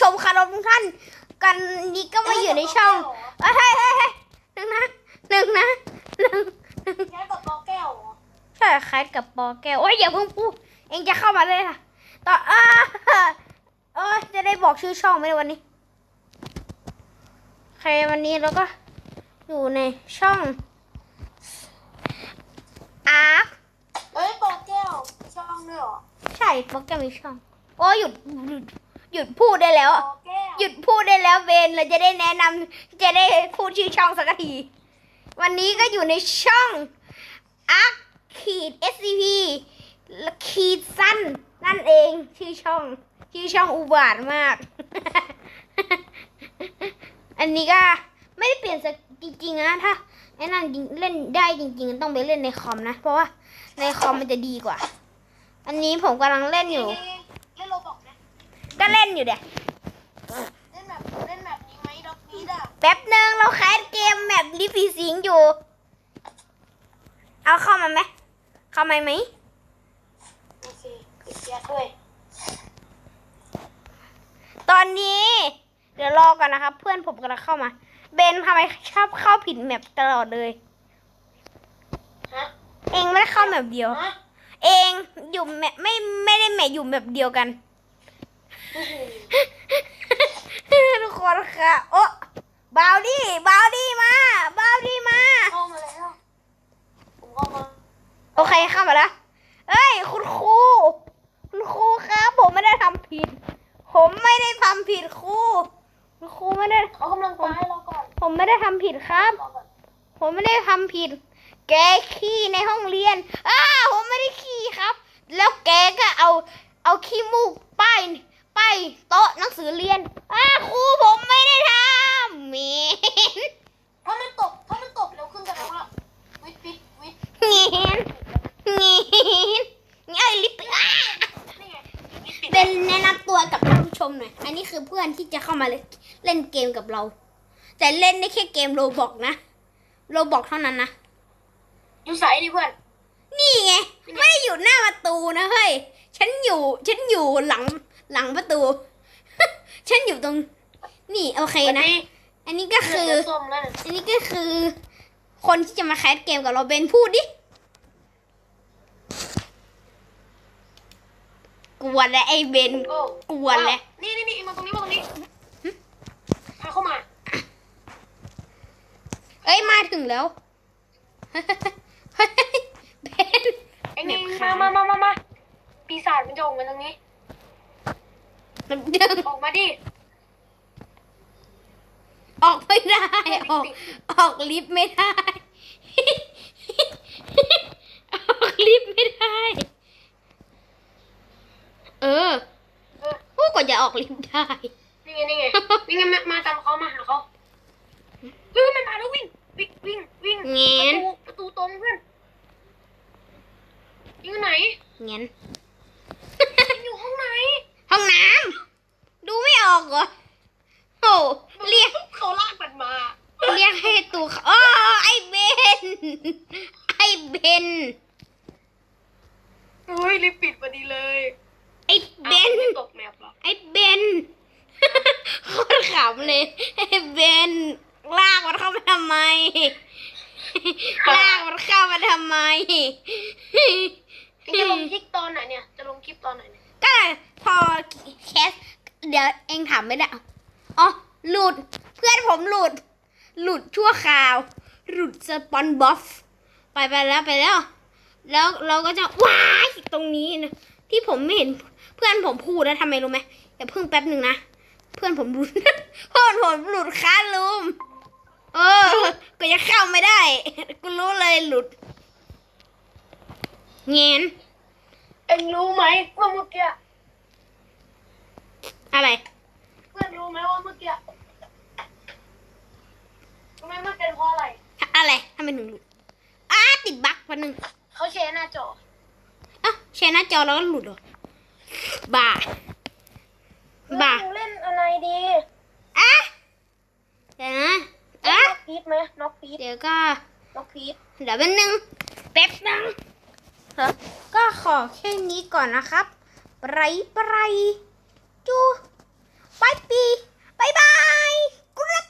ชมคารพทุกท่าน กันนี้ก็มาอยู่ในช่องเอ้ยเฮ้ยเฮ้ยเฮ้ยหนึ่งนะหนึ่งนะหนึ่งแค่กับกอแก้วเหรอใช่คล้ายกับปอแก้วโอ้ยอย่าเพิ่งพูดเองจะเข้ามาเลยค่ะต่ออ่าเออจะได้บอกชื่อช่องไหมวันนี้โอเควันนี้เราก็อยู่ในช่องอาร์คเอ้ยกอแก้วช่องด้วยเหรอใช่ปอแก้วมีช่องโอ้ยหยุดหยุด หยุดพูดได้แล้วกอแก้วหยุดพูดได้แล้วเบนเราจะได้แนะนำจะได้พูดชื่อช่องสักที วันนี้ก็อยู่ในช่องอาร์ขีด SCP ขีดสั้นนั่นเองชื่อช่อง ชื่อช่องอุบาทมาก อันนี้ก็ไม่ได้เปลี่ยนสกจริงๆนะถ้าไอ้นั่นจริงเล่นได้จริงๆ ต้องไปเล่นในคอมนะ เพราะว่าในคอมมันจะดีกว่า อันนี้ผมกำลังเล่นอยู่เล่นโรบอกนะ ก็เล่นอยู่เดี๋ยเล่นแบบเล่นแบบนี้ไหมด็อกนี้อะแป๊บหนึ่งเราแคสเกมแบบลิฟีสิงอยู่ เอาเข้ามาไหมเข้ามาไหมโอเคปิดแก๊สด้วยตอนนี้ เดี๋ยวรอก่อนนะครับ เพื่อนผมกำลังเข้ามา เบนทำไมชอบเข้าผิดแมปตลอดเลย ฮะเองไม่ได้เข้าแมปเดียว ฮะเองอยู่แมปไม่ไม่ได้แมปอยู่แมปเดียวกัน ทุกคนค่ะ โอ้บาวดี้บาวดี้มาบาวดี้มา เข้ามาแล้วผมเข้ามาโอเคเข้ามาแล้วเอ้ย คุณครู คุณครูครับ ผมไม่ได้ทำผิด ผมไม่ได้ทำผิดครู คุณครูไม่ได้ เขากำลังไปรอก่อนผมไม่ได้ทำผิดครับรอก่อนผมไม่ได้ทำผิด แกขี้ในห้องเรียน อ้าผมไม่ได้ขี้ครับ แล้วแกก็เอาเอาขี้มูกป้ายป้าย โต๊ะหนังสือเรียนอ้าครูผมไม่ได้ทำเหมนถ้ามันตกถ้ามันตกเร็วขึ้นจะแล้วว่าวิทวิทวิทเหมนเหมนเอ้ยลิปอ้านี่ไงวิทปิดเป็นแนะนำตัวกับท่านผู้ชมหน่อย อันนี้คือเพื่อนที่จะเข้ามาเล่นเล่นเกมกับเรา แต่เล่นได้แค่เกมโรบอกนะโรบอกเท่านั้นนะอยู่ใสดิเพื่อน นี่ไง ไม่ได้อยู่หน้าประตูนะเฮ้ย ฉันอยู่ ฉันอยู่หลัง หลังประตู ฉันอยู่ตรง นี่โอเคนะ อันนี้ก็คือเลือดส้มแล้วเนี่ยอันนี้ก็คือ คนที่จะมาแคสเกมกับเราเบนพูดดิ กวนแล้วไอ้เบนโอ้กวนแล้วนี่นี่นี่มาตรงนี้มาตรงนี้ พาเข้ามา เอ้ยมาถึงแล้วเฮ้ยเบนไอ้นี่แบบมาขามามามามาปีศาจมันจะออกมาตรงนี้ มันดึงออกมาดิ ออกไม่ได้ ออก ออกลิฟต์ไม่ได้ ออกลิฟต์ไม่ได้ เออเออพูดกว่าจะออกลิฟต์ได้ นี่ไงนี่ไงนี่ไงมามาตามเขามาหาเขาเฮ้ยมันมาแล้ววิ่ง วิ่งวิ่งวิ่งเงี้ยประตูประตูตรงเพื่อนอยู่ไหนเงี้ย มันอยู่ห้องไหน ห้องน้ำ ดูไม่ออก เหรอโอ้เรียกเขาลากมันมา เรียกให้ตัวเขาอ๋อไอ้เบน ไอ้เบนเฮ้ยรีบปิดพอดีเลย ไอ้เบนอ้าวไม่ตกแมปเหรอไอ้เบนโคตรขำเลย ไอ้เบน ลากมันเข้ามาทำไม ลากมันเข้ามาทำไม จะลงคลิปตอนไหนเนี่ย จะลงคลิปตอนไหนเนี่ยก็พอแคส เดี๋ยวเองถามไม่ได้อ๋อหลุด เพื่อนผมหลุด หลุดชั่วคราว หลุดสปอนบอฟไปไปแล้วไปแล้ว แล้วเราก็จะว้ายตรงนี้นะที่ผมไม่เห็นเพื่อนผมพูดแล้วทำไมรู้ไหมอย่าเพิ่งแป๊บหนึ่งนะเพื่อนผมหลุดเพื่อนผมหลุดค้าลุมเออก็ยังเข้าไม่ได้กูรู้เลยหลุดเงียนเอ็งรู้ไหมว่าเมื่อกี้ อะไร เพื่อนรู้ไหมว่าเมื่อกี้ทำไมมันเป็นเพราะอะไร อะไรทำไมถึงหลุดอ้าติดบั๊กวันหนึ่งเขาแชร์หน้าจออะแชร์หน้าจอแล้วก็หลุดเหรอบ้าบ้าเล่นเล่นอะไรดีอะเดี๋ยวนะอะน็อกพีทไหมน็อกพีทเดี๋ยวก็น็อกพีทเดี๋ยวแป๊บนึงแป๊บนึงเถอะก็ขอแค่นี้ก่อนนะครับไปไป จูบายปีบายบายกรุ๊